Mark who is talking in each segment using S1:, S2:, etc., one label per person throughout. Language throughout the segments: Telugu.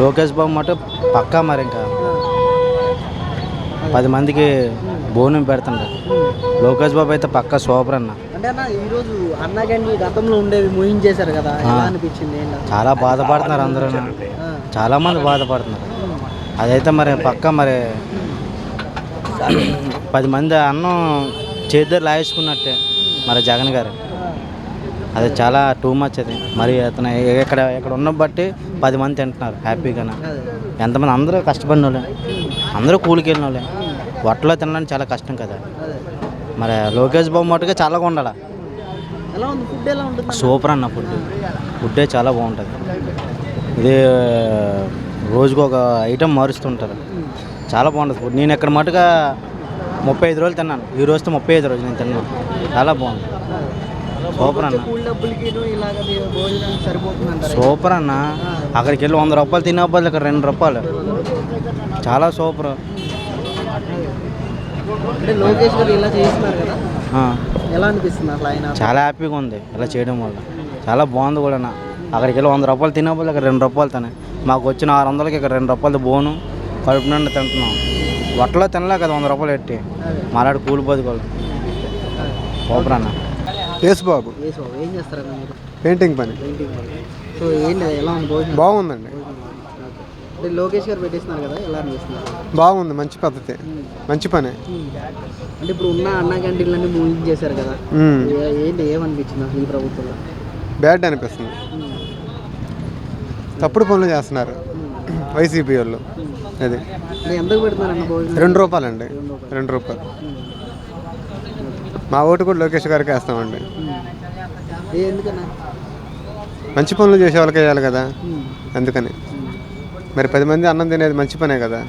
S1: లోకేష్ బాబు మాట పక్కా మరి ఇంకా. పది మందికి భోజనం పెడుతుంటారు లోకేష్ బాబు అయితే పక్కా సూపర్ అన్న.
S2: అంటే అన్న ఈరోజు అన్న క్యాంటీన్ గతంలో ఉండేవి కదా ఎలా అనిపించింది ఏంటి?
S1: చాలా బాధపడుతున్నారు అందరూ. చాలా మంది బాధపడుతున్నారు. అదైతే మరి పక్కా మరి పది మంది అన్నం చేద్దరు లాగేసుకున్నట్టే మరి జగన్ గారు. అది చాలా టూ మచ్ అది. మరి అతను ఇక్కడ ఇక్కడ ఉన్న బట్టి పది మంది తింటున్నారు హ్యాపీగానే. ఎంతమంది? అందరూ కష్టపడిన వాళ్ళే అందరూ కూలికి వెళ్ళిన వాళ్ళే వట్టలో తినడానికి చాలా కష్టం కదా. మరి లోకేష్ బాబు మటుగా చాలా ఉండాలి సూపర్ అన్న ఫుడ్. ఫుడ్డే చాలా బాగుంటుంది. ఇది రోజుకు ఒక ఐటెం మారుస్తుంటారు. చాలా బాగుంటుంది ఫుడ్. నేను ఇక్కడ మటుగా ముప్పై ఐదు రోజులు తిన్నాను. ఈ రోజుతో ముప్పై ఐదు రోజులు నేను తిన్నాను. చాలా బాగుంది. సూపర్ అన్న. సూపర్ అన్న. అక్కడికి వెళ్ళి వంద రూపాయలు తినే బదులు ఇక్కడ రెండు రూపాయలు. చాలా సూపర్. చాలా హ్యాపీగా ఉంది ఇలా చేయడం వల్ల. చాలా బాగుంది కూడా అన్న. అక్కడికి వెళ్ళి వంద రూపాయలు తినే బదులు ఇక్కడ రెండు రూపాయలు తినే. మాకు వచ్చిన ఆరు వందలకి ఇక్కడ రెండు రూపాయలు బోను. కడుపు నిండా తింటున్నాం. వట్టలో తినలే కదా వంద రూపాయలు పెట్టి. మాలాడు కూలి బతుకోవాలి సూపర్ అన్న.
S3: యేసుబాబు
S2: యేసు బాబు, ఏం చేస్తారన్న మీరు?
S3: పెయింటింగ్ పని.
S2: పెయింటింగ్ పని. సో ఏంటి ఎలా ఉంది భోజనం?
S3: బాగుందండి.
S2: అంటే లోకేష్ గారు పెట్టేస్తున్నారు కదా ఎలా అనిపిస్తున్నారు
S3: బాగుంది మంచి పద్ధతి. మంచి పని.
S2: అంటే ఇప్పుడు ఉన్న అన్న క్యాంటీన్లన్నీ మూవింగ్ చేశారు కదా.
S3: మ్మ్.
S2: ఏ- ఏంటి ఏమనిపించింది అసలు ఈ ప్రభుత్వంలో?
S3: బ్యాడ్ అనిపిస్తుంది. తప్పుడు పనులు చేస్తున్నారు వైసీపీ వాళ్ళు. అది.
S2: అంటే ఎంతకు పెడుతున్నారన్న భోజనం?
S3: రెండు రూపాయలండి. రెండు రూపాయలు. మా ఓటు కూడా లోకేష్ గారికి వేస్తామండి.
S2: ఎందుకన్నా?
S3: మంచి పనులు చేసే వాళ్ళకి వేయాలి కదా. అందుకని. మరి పది మంది అన్నం తినేది మంచి పనే కదా?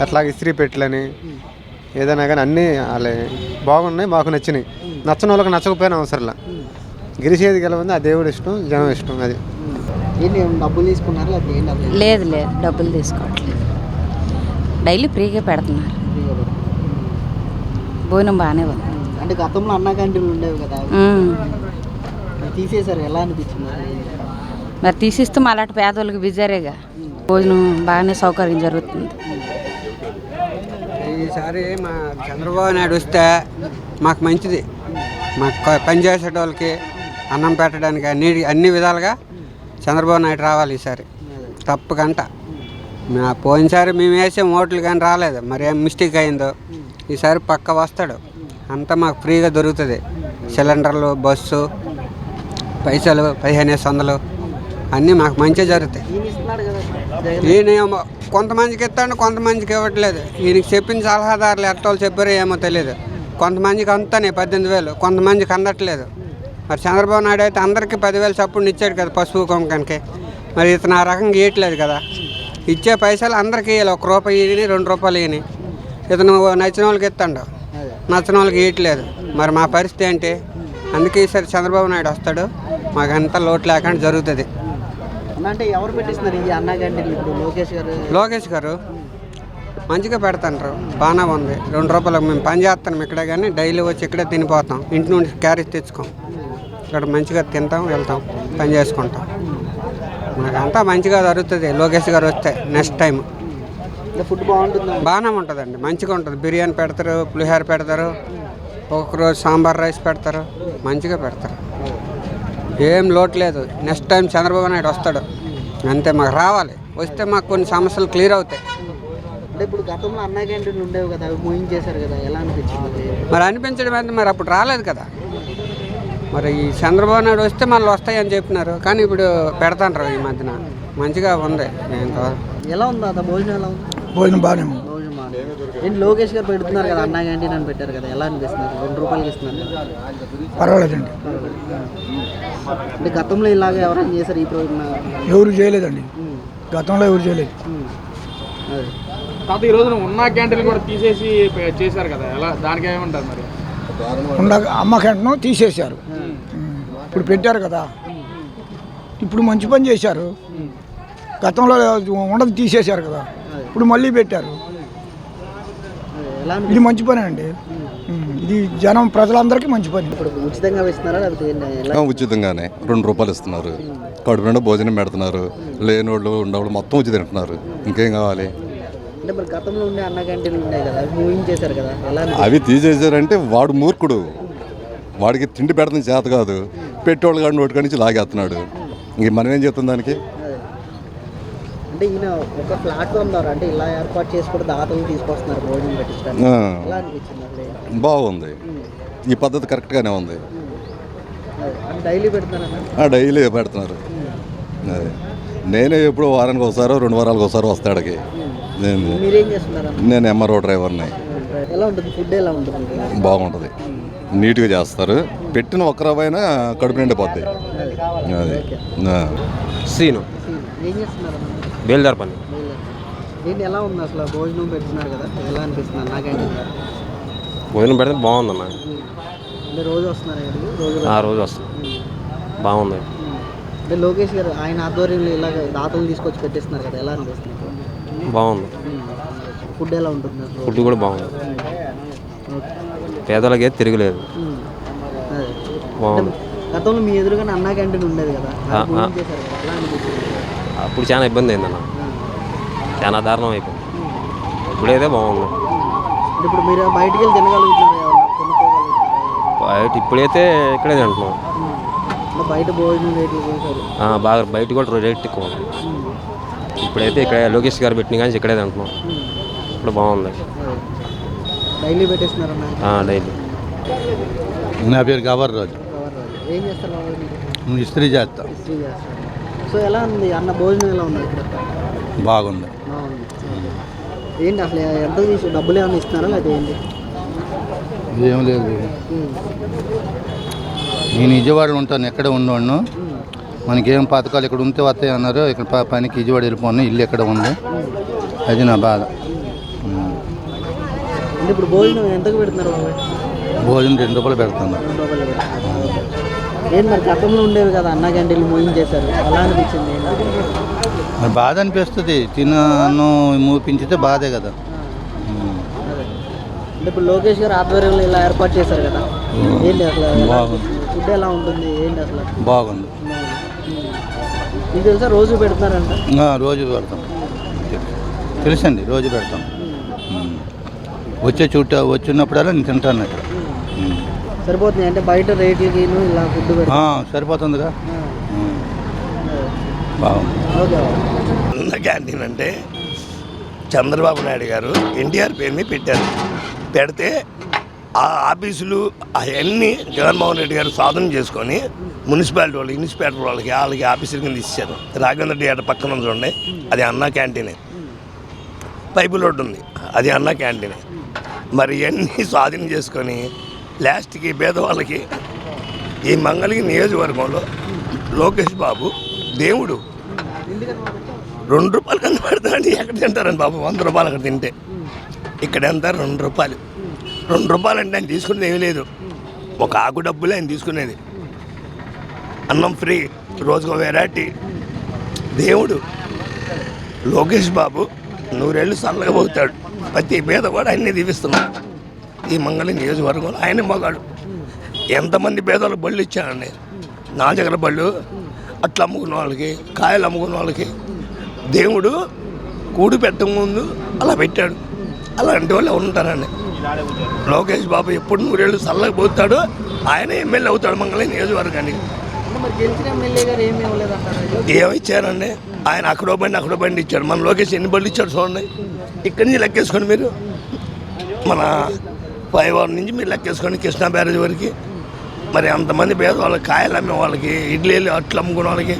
S3: అట్లాగే ఇస్త్రీ పెట్టలని ఏదైనా కానీ అన్నీ వాళ్ళే బాగున్నాయి మాకు నచ్చినాయి. నచ్చని వాళ్ళకి నచ్చకపోయినా అవసరంలా. గెలిచేది గెలవంది ఆ దేవుడు ఇష్టం జనం ఇష్టం అది.
S2: ఏంటి డబ్బులు తీసుకున్నారు
S4: లేదు లేదు. డబ్బులు తీసుకోవట్లేదు. డైలీ ఫ్రీగా పెడుతున్నారు. భోజనం బాగానే ఉంది.
S2: అంటే గతంలో అన్న క్యాంటీన్లు ఉండేవి కదా. తీసేశారు ఎలా అనిపించింది?
S4: మరి తీసిస్తూ అలాంటి పేదవాళ్ళకి విజారేగా భోజనం బాగానే సౌకర్యం జరుగుతుంది.
S5: ఈసారి మా చంద్రబాబు నాయుడు వస్తే మాకు మంచిది. మాకు కొ- పని చేసేటోళ్ళకి అన్నం పెట్టడానికి అన్ని అన్ని విధాలుగా చంద్రబాబు నాయుడు రావాలి ఈసారి. తప్పకంట. మా పోయినసారి మేము వేసే ఓట్లు కానీ రాలేదు. మరి ఏం మిస్టేక్ అయిందో. ఈసారి పక్క వస్తాడు. అంతా మాకు ఫ్రీగా దొరుకుతుంది. సిలిండర్లు బస్సు పైసలు పదిహేను వందలు అన్నీ మాకు మంచిగా జరుగుతాయి.
S2: ఈయన
S5: ఏమో కొంతమందికి ఇస్తాడు కొంతమందికి ఇవ్వట్లేదు. ఈయనకి చెప్పిన సలహాదారులు ఎట్టోళ్ళు చెప్పారో ఏమో తెలియదు కొంతమందికి అంతానే పద్దెనిమిది వేలు. కొంతమందికి అందట్లేదు. మరి చంద్రబాబు నాయుడు అయితే అందరికీ పదివేలు చప్పుడు ఇచ్చాడు కదా పసుపు కుంకానికి. మరి ఇతను ఆ రకంగా ఇవ్వట్లేదు కదా. ఇచ్చే పైసలు అందరికీ ఇవ్వాలి ఒక రూపాయి ఇయని రెండు రూపాయలు ఇయని ఇతను నచ్చిన వాళ్ళకి ఇస్తాడు. నచ్చిన వాళ్ళకి ఇవ్వట్లేదు మరి మా పరిస్థితి ఏంటి? అందుకే ఈసారి చంద్రబాబు నాయుడు వస్తాడు. మాకంతా లోటు లేకుండా జరుగుతుంది.
S2: అంటే ఎవరు పెట్టిస్తున్నారు ఈ అన్న ఇప్పుడు? లోకేష్ గారు?
S5: లోకేష్ గారు మంచిగా పెడతాండ్రు. బాగానే ఉంది. రెండు రూపాయలకు మేము పని చేస్తాం ఇక్కడే కానీ డైలీ వచ్చి ఇక్కడే తినిపోతాం. ఇంటి నుండి క్యారేజ్ తెచ్చుకోం. ఇక్కడ మంచిగా తింటాం వెళ్తాం పని చేసుకుంటాం. మాకంతా మంచిగా జరుగుతుంది. లోకేష్ గారు వస్తే నెక్స్ట్ టైం
S2: ఫుడ్ బాగుంటుందా?
S5: బాగానే ఉంటుందండి. మంచిగా ఉంటుంది. బిర్యానీ పెడతారు పులిహోర పెడతారు రోజు సాంబార్ రైస్ పెడతారు మంచిగా పెడతారు. ఏం లోటు లేదు. నెక్స్ట్ టైం చంద్రబాబు నాయుడు వస్తాడు. అంతే మాకు రావాలి. వస్తే మాకు కొన్ని సమస్యలు క్లియర్ అవుతాయి.
S2: అంటే ఇప్పుడు గతంలో అన్న క్యాంటీన్లు ఉండేవి కదా అవి మూవింగ్ చేశారు కదా. ఎలా అనిపించింది?
S5: మరి అనిపించడం అయితే మరి అప్పుడు రాలేదు కదా. మరి ఈ చంద్రబాబు నాయుడు వస్తే మళ్ళీ వస్తాయని చెప్పినారు. కానీ ఇప్పుడు పెడతాండ్రు ఈ మధ్యన. మంచిగా ఉంది. ఏంటో
S2: ఎలా ఉంది భోజనం ఎలా ఉంది?
S6: భోజనం బాగానే ఉంది
S2: ఏంటి లోకేష్ గారు పెడుతున్నారు కదా అన్న క్యాంటీన్ అని పెట్టారు కదా ఎలా అనిపిస్తున్నారు రెండు రూపాయలకి ఇస్తున్నారు కదా.
S6: పర్వాలేదండి.
S2: అంటే గతంలో ఇలాగ ఎవరైనా చేశారు ఈ ప్రోగ్రామ్?
S6: ఎవరు చేయలేదండి. గతంలో ఎవరు చేయలేదు.
S2: అదే.
S7: కాకపోతే ఈ రోజున ఉన్న క్యాంటీన్లు కూడా తీసేసి చేశారు కదా ఎలా దానికి ఏమంటారు మరి?
S6: ఉండ అమ్మ క్యాంటీన్ తీసేశారు. ఇప్పుడు పెట్టారు కదా. ఇప్పుడు మంచి పని చేశారు. గతంలో ఉండదు తీసేశారు కదా. ఇప్పుడు మళ్ళీ పెట్టారు. ఇది మంచి పని అండి. ఇది జనం ప్రజలందరికీ మంచి పని.
S2: ఇప్పుడు ఉచితంగా ఇస్తున్నారా లేకపోతే ఏంటి? ఎలా?
S8: ఆ, ఉచితంగానే. రెండు రూపాయలు ఇస్తున్నారు. కడుపు నిండా భోజనం పెడుతున్నారు. లేనోళ్ళు ఉండేవాళ్ళు మొత్తం ఉచితం తింటున్నారు. ఇంకేం కావాలి?
S2: అవి
S8: తీసేసారంటే వాడు మూర్ఖుడు. వాడికి తిండి పెడతాం చేత కాదు. పెట్టేవాళ్ళు కాడి నోటి నుంచి లాగేస్తున్నాడు. ఇంక మనం ఏం చేస్తాం దానికి.
S2: అంటే ఈయన ఒక ప్లాట్ఫామ్ ద్వారా అంటే ఇలా ఏర్పాటు చేసి కూడా దాతలు తీసుకొస్తున్నారు భోజనం పెట్టించడానికి. ఎలా అనిపించింది
S8: బాగుంది. ఈ పద్ధతి కరెక్ట్గానే ఉంది.
S2: డైలీ పెడుతున్నారా
S8: ఆ, డైలీ పెడుతున్నారు. అదే. నేనే ఎప్పుడు వారానికి ఒకసారి రెండు వారాలకు ఒకసారి వస్తాడికి నేను
S2: మీరేం చేస్తున్నారు? అన్న?
S8: నేను ఎంఆర్ఓ డ్రైవర్ని.
S2: ఎలా ఉంటుంది? ఫుడ్ ఎలా ఉంటుంది
S8: బాగుంటుంది. నీట్గా చేస్తారు. పెట్టిన ఒక్క రవ్వైనా కడుపు నిండిపోద్ది. అది. ఆ.
S9: సీను.
S2: ఏం చేస్తున్నారు అన్న?
S9: బేల్దార్ పని
S2: ఏంటి ఎలా ఉంది అసలు? భోజనం పెడుతున్నారు కదా ఎలా అనిపిస్తుంది? నాకైతే
S9: భోజనం పెడితే బాగుందన్న
S2: అంటే రోజు వస్తున్నారు
S9: ఆ రోజు వస్తుంది బాగుంది.
S2: అంటే లోకేష్ గారు ఆయన ఆధ్వర్యంలో ఇలాగ దాతలు తీసుకొచ్చి పెట్టిస్తున్నారు కదా ఎలా అనిపిస్తుంది?
S9: బాగుంది.
S2: ఫుడ్ ఎలా ఉంటుంది
S9: ఫుడ్ కూడా బాగుంది. పేదలకే తిరగలేదు. బాగుంది.
S2: గతంలో మీ ఎదురుగానే అన్నా క్యాంటీన్ ఉండేది కదా
S9: అప్పుడు చాలా ఇబ్బంది అయిందన్న చాలా దారుణం అయిపోయింది. ఇప్పుడైతే బాగుంది.
S2: అంటే ఇప్పుడు మీరు బయటికి వెళ్ళి తినగలుగుతున్నారా ఏమన్నా? కొనుక్కోగలుగుతున్నారా?
S9: బయట ఇప్పుడైతే ఇక్కడే తింటున్నాం.
S2: బయట భోజనం రేట్లు
S9: బాగా బయట కూడా రేట్ ఎక్కువ ఇప్పుడైతే ఇక్కడ లోకేష్ గారు పెట్టిన కానీ ఇక్కడే తింటున్నాం. ఇప్పుడు బాగుంది.
S2: డైలీ పెట్టేస్తున్నారన్న
S9: ఆ, డైలీ.
S10: నా పేరు గవర్ రాజు
S2: ఏం చేస్తారు?
S10: ఇస్త్రీ చేస్తా.
S2: సో ఎలా ఉంది? అన్న భోజనం ఎలా ఉంది ఇక్కడ
S10: బాగుంది.
S2: ఏంటి అసలు ఎంత తీసు డబ్బులు ఏమైనా ఇస్తున్నారా లేదా ఏంటి?
S10: ఏం లేదు. నేను విజయవాడలో ఉంటాను ఎక్కడ ఉన్నవాడిను మనకేం పథకాలు ఇక్కడ ఉంటే వస్తాయి అన్నారు. ఇక్కడ పనికి విజయవాడ వెళ్ళిపోను ఇల్లు ఎక్కడ ఉంది? అది నా బాధ.
S2: ఇప్పుడు భోజనం ఎంతకు పెడుతున్నారు
S10: భోజనం రెండు రూపాయలు
S2: పెడుతున్నారు. ఏంటి మరి గతంలో ఉండేవి కదా అన్న క్యాంటీన్లు మూయించేశారు ఎలా అనిపించింది?
S10: మరి బాధ అనిపిస్తుంది. తిన అన్నం మూపించితే బాధే కదా.
S2: అంటే ఇప్పుడు లోకేష్ గారు ఆధ్వర్యంలో ఇలా ఏర్పాటు చేశారు కదా. ఏంటి అసలు?
S10: బాగుంది.
S2: ఫుడ్ ఎలా ఉంటుంది? ఏంటి అసలు?
S10: బాగుంది.
S2: మీకు తెలుసా రోజు పెడుతున్నారంట
S10: ఆ, రోజు పెడతాం. తెలుసండి రోజు పెడతాం. వచ్చే చుట్ట వచ్చినప్పుడల్లా నేను తింటాను ఇక్కడ
S2: సరిపోతుంది అంటే బయట రేట్లకి ఇలా ఫుడ్
S10: సరిపోతుందిగా. బాగుంది.
S11: క్యాంటీన్ అంటే చంద్రబాబు నాయుడు గారు ఎన్టీఆర్ పేరు మీద పెట్టారు. పెడితే ఆ ఆఫీసులు అవన్నీ జగన్మోహన్ రెడ్డి గారు సాధన చేసుకొని మున్సిపాలిటీ వాళ్ళు మున్సిపాలిటీ వాళ్ళకి వాళ్ళకి ఆఫీసుల కింద ఇచ్చారు. రాఘవేంద్ర థియేటర్ పక్కన చూడండి. అది అన్న క్యాంటీనే. పైపు రోడ్డు ఉంది. అది అన్న క్యాంటీనే. మరి ఇవన్నీ స్వాధీనం చేసుకొని లాస్ట్కి పేదవాళ్ళకి ఈ మంగళగిరి నియోజకవర్గంలో లోకేష్ బాబు దేవుడు. రెండు రూపాయలు కింద పెడతాడు ఎక్కడ తింటారండి బాబు? వంద రూపాయలు అక్కడ తింటే. ఇక్కడ ఎంత? రెండు రూపాయలు. రెండు రూపాయలు అంటే ఆయన తీసుకునేది ఏమీ లేదు. ఒక ఆకు డబ్బులే ఆయన తీసుకునేది. అన్నం ఫ్రీ రోజుకో వెరైటీ. దేవుడు. లోకేష్ బాబు నూరేళ్ళు సల్లగా పోతాడు. ప్రతి మీద కూడా ఆయన్ని దీవిస్తున్నాడు. ఈ మంగళ నియోజకవర్గంలో ఆయన మగాడు. ఎంతమంది పేదలకు బళ్ళు ఇచ్చానండి నా దగ్గర బళ్ళు అట్లా అమ్ముకున్న వాళ్ళకి కాయలు అమ్ముకున్న వాళ్ళకి. దేవుడు కూడు పెట్టక ముందు అలా పెట్టాడు. అలాంటి వాళ్ళు ఎవరు ఉంటారండి? లోకేష్ బాబు ఎప్పుడు నూరేళ్ళు చల్లగా పోతాడు ఆయన ఎమ్మెల్యే అవుతాడు మంగళ నియోజకవర్గానికి.
S2: అంటే మరి గెలిచిన ఎమ్మెల్యే గారు ఏమి ఇవ్వలేదంటారు
S11: ఏమి ఇచ్చారండి? ఆయన అక్కడో బండి అక్కడో బండి ఇచ్చాడు. మన లోకేష్ ఎన్ని బళ్ళు ఇచ్చాడు చూడండి. ఇక్కడి నుంచి లెక్కేసుకోండి మీరు. మన అవర్ నుంచి మీరు లెక్కేసుకోండి కృష్ణా బ్యారేజ్ వరకు. మరి అంతమంది పేదవాళ్ళకి కాయలు అమ్మే వాళ్ళకి ఇడ్లీలు అట్లు అమ్ముకునే వాళ్ళకి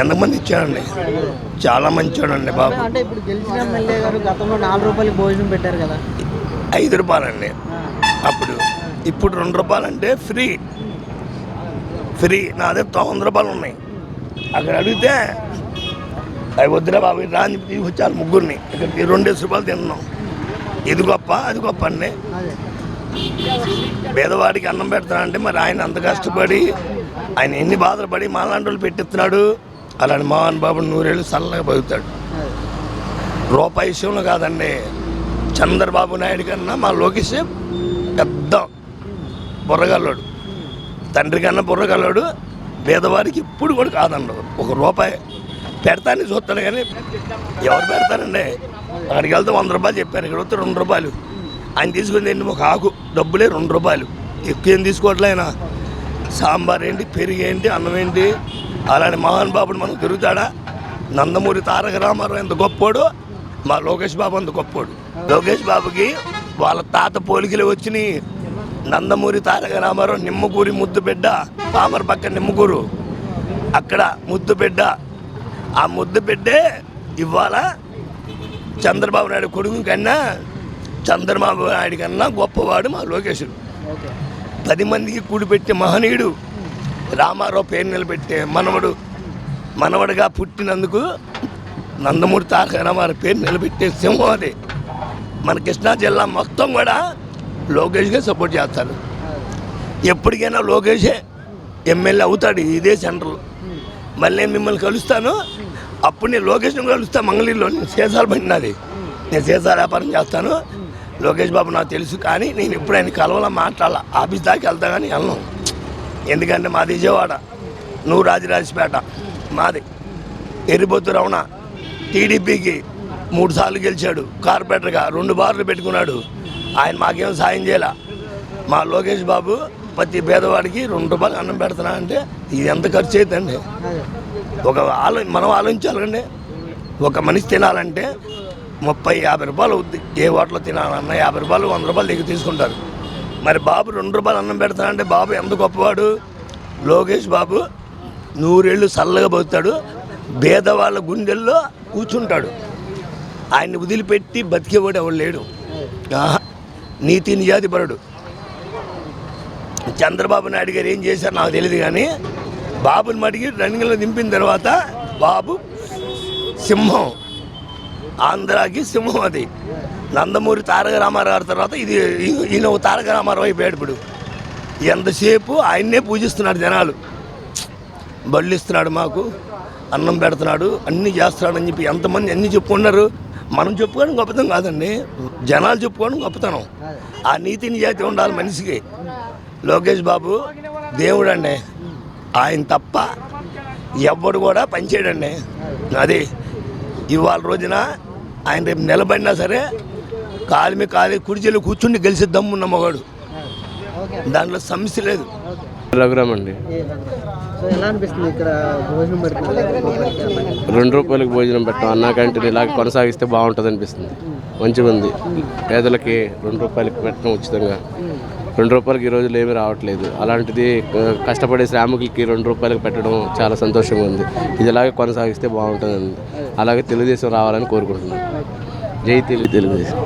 S11: ఎంతమంది ఇచ్చాడండి చాలా మంచివాడండి బాబు.
S2: అంటే ఇప్పుడు గెలిచిన ఎమ్మెల్యే గారు గతంలో నాలుగు రూపాయలకి భోజనం పెట్టారు కదా.
S11: ఐదు రూపాయలండి. అప్పుడు ఇప్పుడు రెండు రూపాయలంటే ఫ్రీ. ఫ్రీ. నా దగ్గర వంద రూపాయలు ఉన్నాయి. అక్కడ అడిగితే అవి వద్దురా బాబు ఇటు రా అని చెప్పి తీసుకొచ్చారు ముగ్గురిని. ఇక్కడ రెండేసి రూపాయలు తిన్నాం. ఇది గొప్ప అది గొప్ప అండి. పేదవాడికి అన్నం పెడతానంటే మరి ఆయన అంత కష్టపడి ఆయన ఎన్ని బాధలు పడి మాలాంటి వాళ్ళు పెట్టిస్తున్నాడు. అలాంటి మోహన్ బాబు నూరేళ్ళు చల్లగా బతుకుతాడు. రూపాయి విషయంలో కాదండి. చంద్రబాబు నాయుడు కన్నా మా లోకేష్ పెద్ద బుర్రగల్లోడు. తండ్రి కన్నా బుర్రగల్లోడు. పేదవాడికి ఇప్పుడు కూడా కాదండవు ఒక రూపాయి పెడతానని చూస్తాడు కానీ ఎవరు పెడతారండి? అక్కడికి వెళ్తే వంద రూపాయలు చెప్పారు ఇక్కడ వస్తే రెండు రూపాయలు. ఆయన తీసుకుని ఏంటి ఒక ఆకు డబ్బులే రెండు రూపాయలు. ఎక్కువ ఏం తీసుకోవట్లే ఆయన. సాంబార్ ఏంటి పెరుగు ఏంటి అన్నం ఏంటి అలాంటి మహాన్ బాబుని మనం తిరుగుతాడా? నందమూరి తారక రామారావు ఎంత గొప్పోడు మా లోకేష్ బాబు అంత గొప్పోడు. లోకేష్ బాబుకి వాళ్ళ తాత పోలికలు వచ్చినాయి. నందమూరి తారక రామారావు నిమ్మకూరి ముద్దు బిడ్డ తామర పక్క నిమ్మకూరు. అక్కడ ముద్దు బిడ్డ. ఆ ముద్దు బిడ్డే ఇవాళ చంద్రబాబు నాయుడు కొడుకు కన్నా చంద్రబాబు నాయుడు కన్నా గొప్పవాడు మా లోకేష్ పది మందికి కూడిపెట్టే మహనీయుడు రామారావు పేరు నిలబెట్టే మనవడు మనవడుగా పుట్టినందుకు నందమూరి తారక రామారావు పేరు నిలబెట్టే సింహం అది. మన కృష్ణా జిల్లా మొత్తం కూడా లోకేష్గా సపోర్ట్ చేస్తారు. ఎప్పటికైనా లోకేషే ఎమ్మెల్యే అవుతాడు ఇదే సెంటర్లో. మళ్ళీ మిమ్మల్ని కలుస్తాను. అప్పుడు నేను లోకేష్ని కలుస్తా మంగళగిరిలో. నేను సీసాలు పడినది. నేను సీసాల వ్యాపారం చేస్తాను. లోకేష్ బాబు నాకు తెలుసు కానీ నేను ఇప్పుడు ఆయన కలవలా మాట్లాడాల. ఆఫీస్ దాకా వెళ్తా కానీ వెళ్ళను. ఎందుకంటే మాది విజయవాడ. నువ్వు రాజరాజపేట. మాది ఎరిబొత్తు రమణ. టీడీపీకి మూడు సార్లు గెలిచాడు. కార్పొరేటర్గా రెండు బార్లు పెట్టుకున్నాడు. ఆయన మాకేం సాయం చేయాల? మా లోకేష్ బాబు ప్రతి పేదవాడికి రెండు రూపాయలు అన్నం పెడుతున్నా అంటే ఇది ఎంత ఖర్చు అవుతుందండి ఒక ఆలో మనం ఆలోచించాలండి. ఒక మనిషి తినాలంటే ముప్పై యాభై రూపాయలు అవుద్ది. ఏ హోటల్లో తినాలన్నా యాభై రూపాయలు వంద రూపాయలు దిగి తీసుకుంటారు. మరి బాబు రెండు రూపాయలు అన్నం పెడతానంటే బాబు ఎంత గొప్పవాడు? లోకేష్ బాబు నూరేళ్ళు చల్లగా బతుతాడు భేదవాళ్ళ గుండెల్లో కూర్చుంటాడు. ఆయన్ని వదిలిపెట్టి బతికేవాడు ఎవడు లేడు. నీతి నిజాతిపరుడు చంద్రబాబు నాయుడు గారు ఏం చేశారు నాకు తెలియదు కానీ బాబుని మడిగి రన్నింగ్లో దింపిన తర్వాత బాబు సింహం. ఆంధ్రాకి సింహం అది. నందమూరి తారక రామారావు గారి తర్వాత ఇది ఈయన తారక రామారావు అయిపోయాడు ఇప్పుడు ఎంతసేపు ఆయన్నే పూజిస్తున్నారు జనాలు. బళ్ళు ఇస్తున్నాడు మాకు అన్నం పెడుతున్నాడు అన్నీ చేస్తున్నాడు అని చెప్పి ఎంతమంది అన్నీ చెప్పుకున్నారు మనం చెప్పుకోవడం గొప్పతనం కాదండి. జనాలు చెప్పుకోవడం గొప్పతనం. ఆ నీతి నిజాయితీ ఉండాలి మనిషికి. లోకేష్ బాబు దేవుడు అండి ఆయన తప్ప ఎవ్వడు కూడా పనిచేయడండి. అది ఇవాళ రోజున ఆయన రేపు నిలబడినా సరే కాలు మీద కాలు కుర్చీలో కూర్చుండి గెలిచి దమ్మున్న మగాడు దాంట్లో సమస్య లేదు.
S9: రఘురామ్ అండి
S2: సో ఎలా అనిపిస్తుంది ఇక్కడ భోజనం పెడుతున్నారు?
S9: రెండు రూపాయలకు భోజనం పెట్టడం అన్నా క్యాంటీన్ ఇలాగ కొనసాగిస్తే బాగుంటుంది అనిపిస్తుంది మంచిగా ఉంది పేదలకి రెండు రూపాయలకి పెట్టడం ఉచితంగా. రెండు రూపాయలకి ఈ రోజులు ఏమీ రావట్లేదు. అలాంటిది కష్టపడే శ్రామికులకి రెండు రూపాయలకు పెట్టడం చాలా సంతోషంగా ఉంది. ఇది ఇలాగే కొనసాగిస్తే బాగుంటుందండి అలాగే తెలుగుదేశం రావాలని కోరుకుంటున్నాను. జై తెలుగు తెలుగుదేశం.